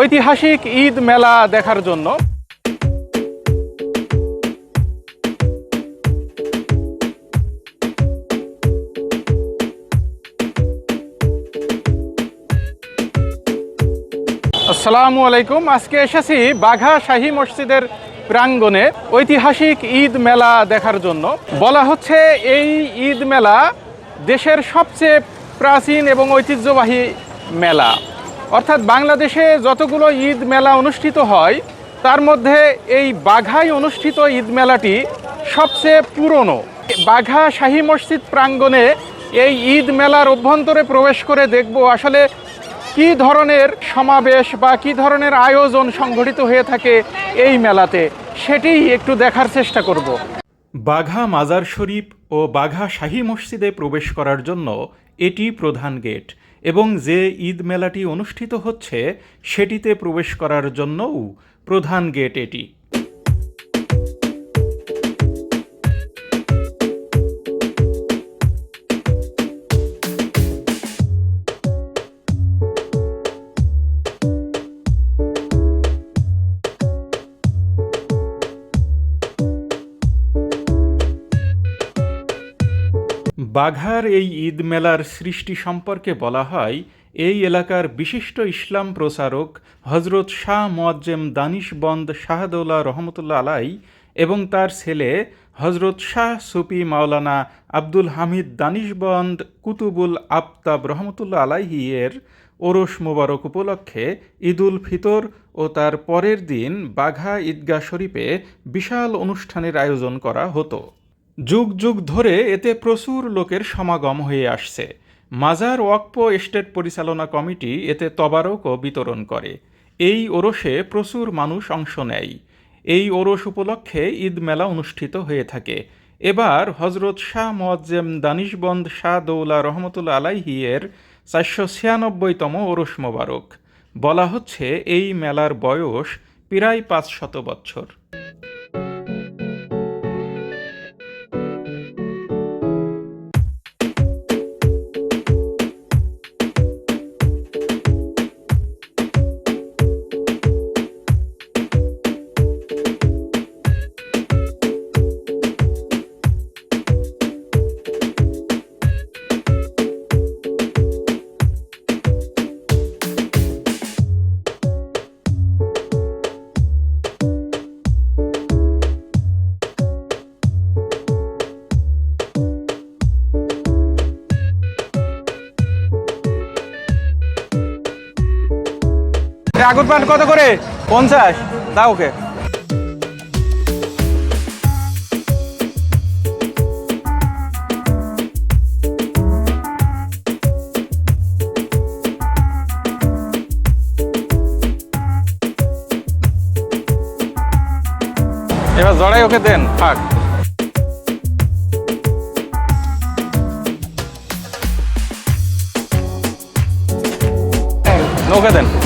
ঐতিহাসিক ঈদ মেলা দেখার জন্য। আসসালামু আলাইকুম। আজকে এসেছি বাঘা শাহী মসজিদের প্রাঙ্গণে ঐতিহাসিক ঈদ মেলা দেখার জন্য। বলা হচ্ছে এই ঈদ মেলা দেশের সবচেয়ে প্রাচীন এবং ঐতিহ্যবাহী মেলা। অর্থাৎ বাংলাদেশে যতগুলো ঈদ মেলা অনুষ্ঠিত হয়, তার মধ্যে এই বাঘায় অনুষ্ঠিত ঈদ মেলাটি সবচেয়ে পুরনো। বাঘা শাহী মসজিদ প্রাঙ্গণে এই ঈদ মেলার অভ্যন্তরে প্রবেশ করে দেখব আসলে কি ধরনের সমাবেশ বা কি ধরনের আয়োজন সংঘটিত হয়ে থাকে এই মেলাতে। সেটি একটু দেখার চেষ্টা করব। বাঘা মাজার শরীফ ও বাঘা শাহী মসজিদে প্রবেশ করার জন্য এটি প্রধান গেট। এবং যে ঈদ মেলাটি অনুষ্ঠিত হচ্ছে সেটিতে প্রবেশ করার জন্যও প্রধান গেট এটি। বাঘার এই ঈদ মেলার সৃষ্টি সম্পর্কে বলা হয়, এই এলাকার বিশিষ্ট ইসলাম প্রচারক হজরত শাহ মোয়াজ্জেম দানিশবন্দ শাহদৌলা রহমতুল্লা আলাই এবং তার ছেলে হজরত শাহ সুফি মাওলানা আব্দুল হামিদ দানিশবন্দ কুতুবুল আফতাব রহমতুল্লা আলাইহি এর ওরস মোবারক উপলক্ষে ঈদুল ফিতর ও তার পরের দিন বাঘা ঈদগাহ শরীফে বিশাল অনুষ্ঠানের আয়োজন করা হতো। যুগ যুগ ধরে এতে প্রচুর লোকের সমাগম হয়ে আসছে। মাজার ওয়াকফ এস্টেট পরিচালনা কমিটি এতে তবারকও বিতরণ করে। এই ওরসে প্রচুর মানুষ অংশ নেয়। এই ওরস উপলক্ষে ঈদ মেলা অনুষ্ঠিত হয়ে থাকে। এবার হজরত শাহ মোয়াজ্জেম দানিশবন্দ শাহ দৌলা রহমতুল্লা আলাইহি এর চারশো ছিয়ানব্বইতম ওরস মোবারক। বলা হচ্ছে এই মেলার বয়স প্রায় পাঁচ শত বৎসর আগুন পান কত করে? পঞ্চাশ। দাও ওকে। এবার জড়াই ওকে দেন থাক। ওকে দেন।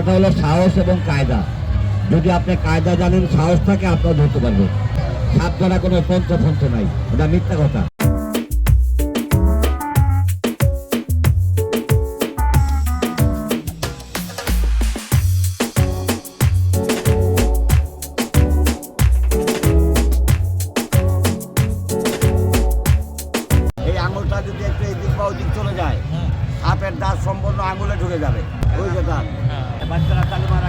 ধরাটা হলো সাহস এবং কায়দা। যদি আপনি কায়দা জানেন সাহস থাকে আপনারা ধরতে পারবেন। সাপ ধরা কোনো ফন্ত্র নাই। ওটা মিথ্যা কথা। এই আঙুলটা যদি একটু এদিক বা ওদিক চলে যায় হাতের দাঁত সম্পূর্ণ আঙুলে ঢুকে যাবে। ওই যে দাঁত バッタラカルマ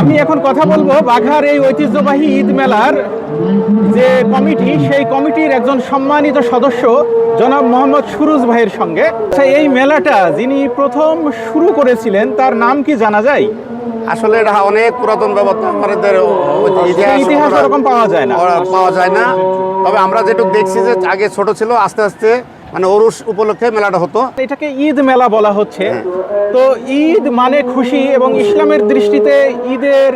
আমি এখন কথা বলব বাঘার এই ঐতিহ্যবাহী ঈদ মেলার যে কমিটি সেই কমিটির একজন সম্মানিত সদস্য জনাব মোহাম্মদ সুরুজ ভাইয়ের সঙ্গে। আচ্ছা, এই মেলাটা যিনি প্রথম শুরু করেছিলেন তার নাম কি জানা যায়? আসলে এটা অনেক পুরাতন ব্যবস্থা আমাদের ইতিহাস ওরকম পাওয়া যায় না। পাওয়া যায় না। তবে আমরা যেটুকু দেখছি যে আগে ছোট ছিল আস্তে আস্তে মানে ওরুস উপলক্ষে মেলাটা হতো। এটাকে ঈদ মেলা বলা হচ্ছে। তো ঈদ মানে খুশি এবং ইসলামের দৃষ্টিতে ঈদের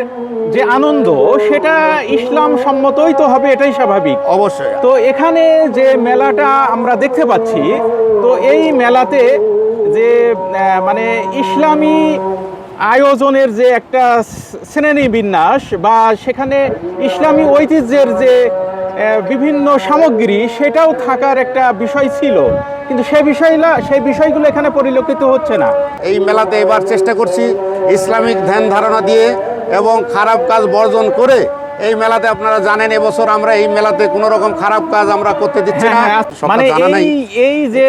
যে আনন্দ সেটা ইসলাম সম্মতই তো হবে এটাই স্বাভাবিক। অবশ্যই। তো এখানে যে মেলাটা আমরা দেখতে পাচ্ছি তো এই মেলাতে যে মানে ইসলামী আয়োজনের যে একটা শ্রেণি বিন্যাস বা সেখানে ইসলামী ঐতিহ্যের যে বিভিন্ন সামগ্রী, সেটাও থাকার একটা বিষয় ছিল। কিন্তু সেই বিষয়গুলো সেই বিষয়গুলো এখানে পরিলক্ষিত হচ্ছে না। এই মেলাতে এবার চেষ্টা করছি ইসলামিক ধ্যান ধারণা দিয়ে এবং খারাপ কাজ বর্জন করে এই মেলাতে আপনারা জানেন এবছর আমরা এই মেলাতে কোনো রকম খারাপ কাজ আমরা করতে দিচ্ছি হ্যাঁ, না হ্যাঁ, মানে এই এই যে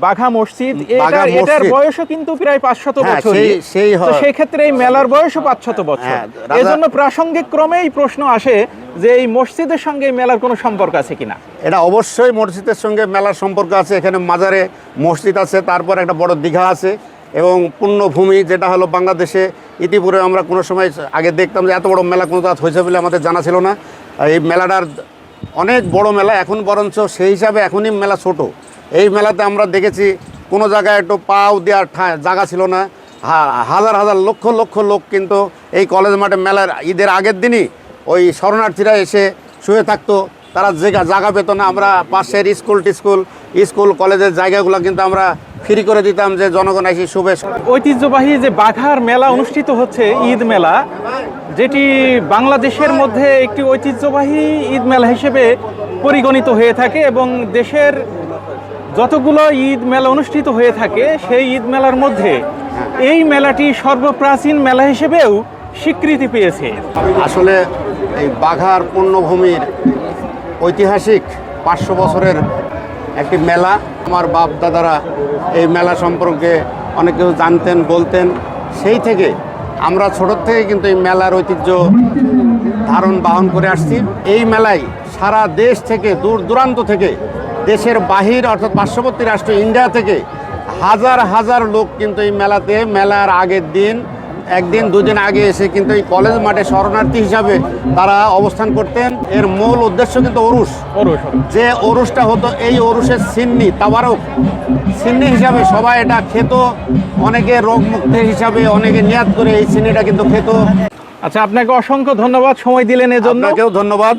বাঘা মসজিদ বাঘা এটার বয়সও কিন্তু প্রায় পাঁচশত হ্যাঁ, বছর সেই- সেই তো সেই ক্ষেত্রে এই মেলার বয়সও পাঁচশত বছর। হ্যাঁ, রাজা- এই জন্য প্রাসঙ্গিক ক্রমেই প্রশ্ন আসে যে এই মসজিদের সঙ্গে মেলার কোনো সম্পর্ক আছে কিনা? এটা অবশ্যই মসজিদের সঙ্গে মেলার সম্পর্ক আছে। এখানে মাজারে মসজিদ আছে তারপর একটা বড় দীঘা আছে। এবং পুণ্যভূমি যেটা হলো বাংলাদেশে, ইতিপূর্বে আমরা কোনো সময় আগে দেখতাম যে এত বড় মেলা কোনো তাত হয়েছে বলে আমাদের জানা ছিল না। এই মেলাটার অনেক বড় মেলা, এখন বরঞ্চ সেই হিসাবে এখনই মেলা ছোট। এই মেলাতে আমরা দেখেছি কোনো জায়গায় একটু পাও দেওয়ার জায়গা ছিল না। হাজার হাজার লক্ষ লক্ষ লোক কিন্তু এই কলেজ মাঠে মেলার ঈদের আগের দিনই ওই শরণার্থীরা এসে শুয়ে থাকতো। তারা জায়গা জায়গা পেত না আমরা পাশের স্কুল টিস্কুল স্কুল কলেজের জায়গাগুলো কিন্তু আমরা ফ্রি করে দিতাম যে জনগণ আসি শুভে ঐতিহ্যবাহী যে বাঘার মেলা অনুষ্ঠিত হচ্ছে ঈদ মেলা যেটি বাংলাদেশের মধ্যে একটি ঐতিহ্যবাহী ঈদ মেলা হিসেবে পরিগণিত হয়ে থাকে এবং দেশের যতগুলো ঈদ মেলা অনুষ্ঠিত হয়ে থাকে সেই ঈদ মেলার মধ্যে এই মেলাটি সর্বপ্রাচীন মেলা হিসেবেও স্বীকৃতি পেয়েছে। আসলে এই বাঘার পুণ্যভূমির ঐতিহাসিক পাঁচশো বছরের একটি মেলা। আমার বাপ দাদারা এই মেলা সম্পর্কে অনেক কিছু জানতেন, বলতেন। সেই থেকে আমরা ছোটোর থেকে কিন্তু এই মেলার ঐতিহ্য ধারণ, বাহন করে আসছি। এই মেলায় সারা দেশ থেকে, দূর দূরান্ত থেকে, দেশের বাহির অর্থাৎ পার্শ্ববর্তী রাষ্ট্র ইন্ডিয়া থেকে হাজার হাজার লোক কিন্তু এই মেলাতে, মেলার আগের দিন একদিন দুদিন আগে এসে কিন্তু এই কলেজ মাঠে শরণার্থী হিসাবে তারা অবস্থান করতেন। এর মূল উদ্দেশ্য কিন্তু অরুষ ওরস যে অরুষটা হতো এই অরুষের সিন্নি তাবারক। সিন্নি হিসাবে সবাই এটা খেত। অনেকে রোগ মুক্তি হিসাবে অনেকে নিয়াত করে এই সিন্নিটা কিন্তু খেত। আচ্ছা আপনাকে অসংখ্য ধন্যবাদ। সময় দিলেন এজন্য। আপনাকেও ধন্যবাদ।